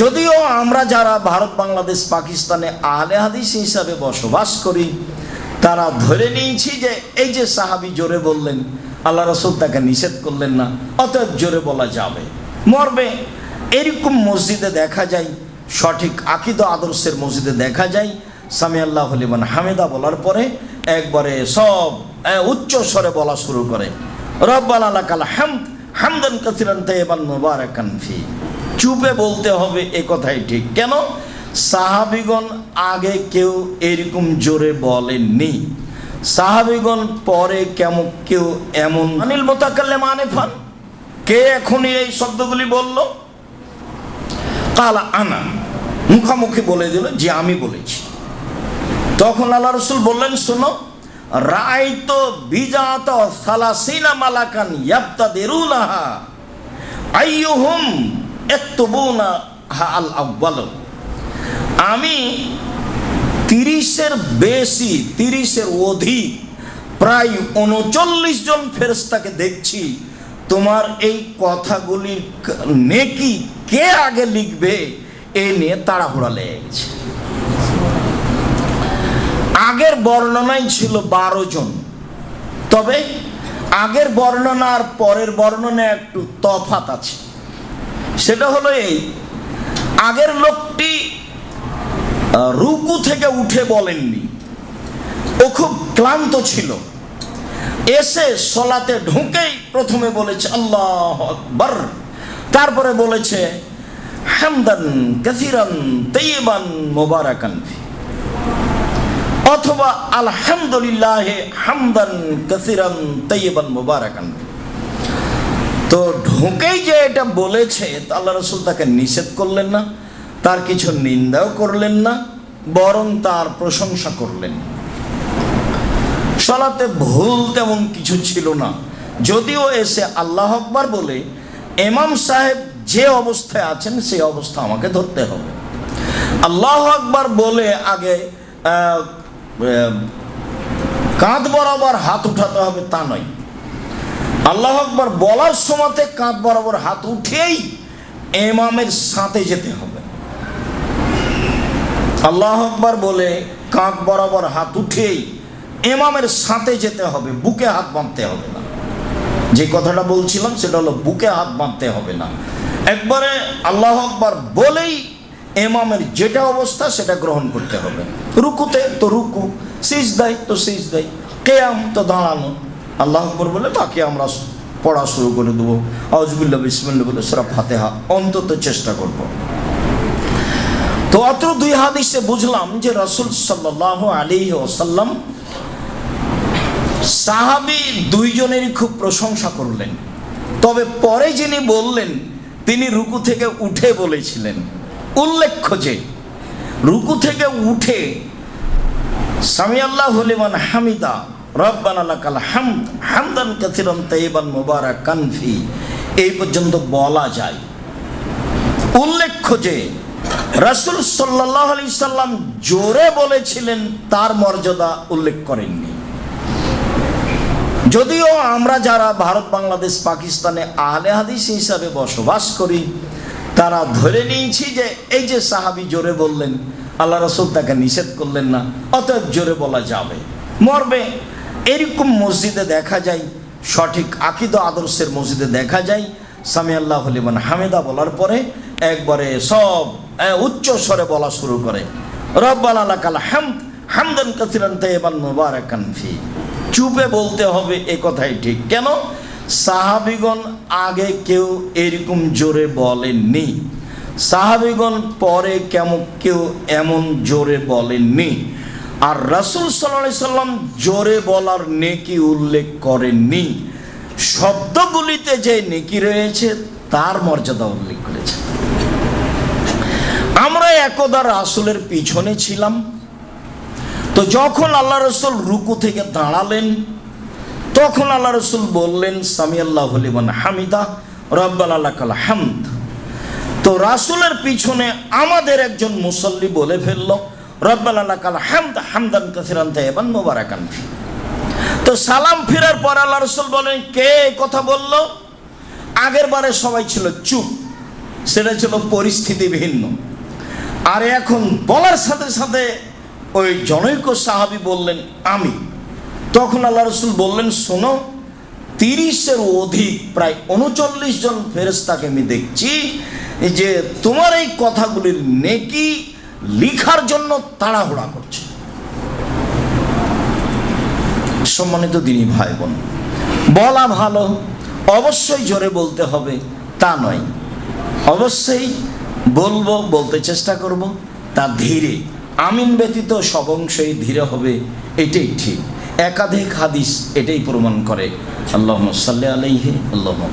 যদিও আমরা যারা ভারত, বাংলাদেশ, পাকিস্তানে আহলে হাদিস হিসাবে বসবাস করি, তারা ধরে নিয়েছি যে এই যে সাহাবি জোরে বললেন, আল্লাহ রসুল তাকে নিষেধ করলেন না, অতএব জোরে বলা যাবে। মরবে এরকম মসজিদে দেখা যায়, সঠিক আকিদ আদর্শের মসজিদে দেখা যায় সামি আল্লাহ হলিমান হামেদা বলার পরে একবারে সব উচ্চ স্বরে বলা শুরু করে। রব্বাল আল্লাহ কাল হামদ, হামদান কাসিরান তাইবান মুবারাকান ফি। চুপে বলতে হবে এ কথাই ঠিক। কেন? সাহাবিগণ আগে কেউ এরকম জোরে বলেননি। সাহাবিগণ পরে কেমন কেউ এমন অনিল মোতাকাল্লে মানে ফান কে এখনই এই শব্দগুলি বলল? কালা আনা মুখামুখি বলে দিল যে আমি বলেছি। তখন আল্লাহ রসুল বললেন শোনো রায় তো বিজাত সালাসিনা মালাকান দেরুনাহা আইয়ুহুম হা আল আমি তিরিশের বেশি, তিরিশের অধিক, প্রায় উনচল্লিশ জন ফেরেস্তাকে দেখছি। তোমার এই কথাগুলির নেকি কে আগে লিখবে? এই নিয়ে তাড়াহুড়া লেগে গেছে আগের বর্ণনাই ছিল বারো জন। তবে আগের বর্ণনা আর পরের বর্ণনা একটু তফাত আছে। সেটা হলো এই, আগের লোকটি রুকু থেকে উঠে বলেননি। ও খুব ক্লান্ত ছিল। এসে সলাতে ঢুকেই প্রথমে বলেছে, আল্লাহ আকবর। তারপরে বলেছে, হামদান কাসিরান তৈবান মোবারাকান অথবা, আলহামদুলিল্লাহ হামদান কাসিরান তৈবান মোবারাকান। তো ঢুকেই যে এটা বলেছে, তা আল্লাহ রসুল তাকে নিষেধ করলেন না, তার কিছু নিন্দাও করলেন না, বরং তার প্রশংসা করলেন। সলাতে ভুল তেমন কিছু ছিল না। যদিও এসে আল্লাহ আকবার বলে এমাম সাহেব যে অবস্থায় আছেন, সেই অবস্থা আমাকে ধরতে হবে। আল্লাহ আকবার বলে আগে কাঁধ বরাবর হাত উঠাতে হবে তা নয়। আল্লাহ আকবার বলার সময়তে কাঁধ বরাবর হাত উঠেই এমামের সাথে যেতে হবে। আল্লাহ আকবার বলে কাঁধ বরাবর হাত উঠেই এমামের সাথে যেতে হবে, বুকে হাত বাঁধতে হবে না। যে কথাটা বলছিলাম সেটা হলো বুকে হাত বাঁধতে হবে না। একবারে আল্লাহ আকবার বলেই এমামের যেটা অবস্থা সেটা গ্রহণ করতে হবে। রুকুতে তো রুকু সিজ দেয় তো সিজ দেয় কেয়াম তো দাঁড়ানো। আল্লাহ আকবর বলে, বাকি আমরা পড়া শুরু করে দেবো। আউজবুল্লাহ বিসমিল্লা বলে সেরা ফাতেহা অন্তত চেষ্টা করব। তো অত্র দুই হাদিসে বুঝলাম যে রসুল সাল্লাহ আলী ওসাল্লাম সাহাবি দুইজনেরই খুব প্রশংসা করলেন। তবে পরে যিনি বললেন, তিনি রুকু থেকে উঠে বলেছিলেন। উল্লেখ্য যে, রুকু থেকে উঠে সামি আল্লাহ হলিমান হামিদা রব্বান আল্লাহ কাল হামদ, হামদান কাথিরন তাইবান মুবারাক কানফি এই পর্যন্ত বলা যায়। উল্লেখ্য যে, রাসূল সাল্লাহ আলি সাল্লাম জোরে বলেছিলেন, তার মর্যাদা উল্লেখ করেননি। যদিও আমরা যারা ভারত, বাংলাদেশ, পাকিস্তানে আহলে হাদিস হিসাবে বসবাস করি, তারা ধরে নিয়েছি যে, এই যে সাহাবি জোরে বললেন, আল্লাহ রসুল তাকে নিষেধ করলেন না, অতএব জোরে বলা যাবে। মরবে এরকম মসজিদে দেখা যায়, সঠিক আকিদ আদর্শের মসজিদে দেখা যায় সামি আল্লাহ হলিমান হামেদা বলার পরে একবারে সব উচ্চ স্বরে বলা শুরু করে। হামদান চুপে বলতে হবে এ কথাই ঠিক। কেন? সাহাবিগণ আগে কেউ এরকম জোরে বলেননি। সাহাবিগণ পরে কেমন কেউ এমন জোরে বলেননি। আর রাসূল সাল্লাল্লাহু সাল্লাম জোরে বলার নেকি উল্লেখ করেননি। শব্দগুলিতে যে নেকি রয়েছে, তার মর্যাদা উল্লেখ করেছে আমরা একদা রাসূলের পিছনে ছিলাম। তো যখন আল্লাহ রসুল রুকু থেকে দাঁড়ালেন, তখন আল্লাহ রসুল বললেন সামি আল্লাহ হলিমান হামিদা রব্বাল আল্লাহ হামদ। তো রাসুলের পিছনে আমাদের একজন মুসল্লি বলে ফেলল। রব্বাল কাল হামদ হামদান কাসিরান তাইবান মোবারাকান। তো সালাম ফেরার পর আল্লাহ রসুল বলেন, কে কথা বলল? আগের বারে সবাই ছিল চুপ। সেটা ছিল পরিস্থিতি ভিন্ন। আর এখন বলার সাথে সাথে ওই জনৈক সাহাবি বললেন, আমি। তখন আল্লাহ রসুল বললেন, শোনো, তিরিশের অধিক, প্রায় উনচল্লিশ জন ফেরেস্তাকে আমি দেখছি যে তোমার এই কথাগুলির নেকি লিখার জন্য তাড়াহুড়া করছে। সম্মানিত দিনী ভাই বোন বলা ভালো, অবশ্যই জোরে বলতে হবে, তা নয়। অবশ্যই বলব, বলতে চেষ্টা করব, তা ধীরে। আমিন ব্যতীত সব অংশই ধীরে হবে, এটাই ঠিক। একাধিক হাদিস এটাই প্রমাণ করে। আল্লাহ সাল্লি আলাইহি আল্লাহ